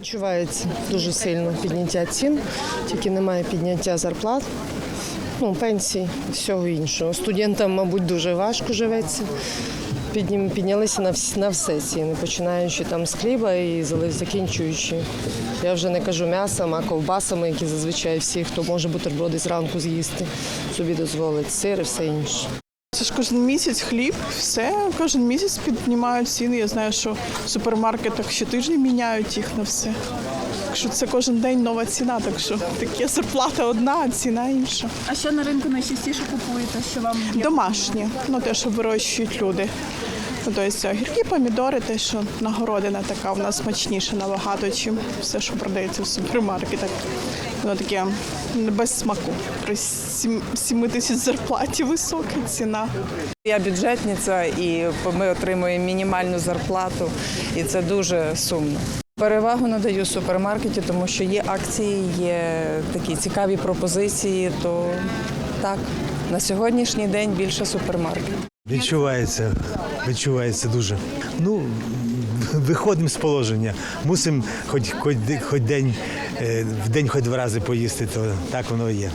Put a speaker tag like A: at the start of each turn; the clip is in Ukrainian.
A: Відчувається дуже сильно підняття цін, тільки немає підняття зарплат, ну, пенсій, всього іншого. Студентам, мабуть, дуже важко живеться. Піднялися на всі, на все ціни, починаючи там з хліба і закінчуючи. Я вже не кажу м'ясом, а ковбасами, які зазвичай всі, хто може бутерброди зранку з'їсти, собі дозволить, сир і все інше.
B: Це ж кожен місяць хліб, все, кожен місяць піднімають ціни. Я знаю, що в супермаркетах щотижня міняють їх на все. Так що це кожен день нова ціна, так що таке зарплата одна, а ціна інша.
C: А що на ринку найчастіше купуєте? Що вам є?
B: Домашнє, ну те, що вирощують люди. Ну, тобто огірки, помідори, те, що нагородина така, у нас смачніше набагато, ніж все, що продається в супермаркетах. Воно таке не без смаку. При 7 тисяч зарплаті висока ціна.
D: Я бюджетниця і ми отримуємо мінімальну зарплату, і це дуже сумно. Перевагу надаю супермаркеті, тому що є акції, є такі цікаві пропозиції. То так, на сьогоднішній день більше супермаркет.
E: Відчувається, відчувається дуже. Ну, виходимо з положення. Мусимо хоч, хоч, хоч день, в день хоч два рази поїсти, то так воно і є.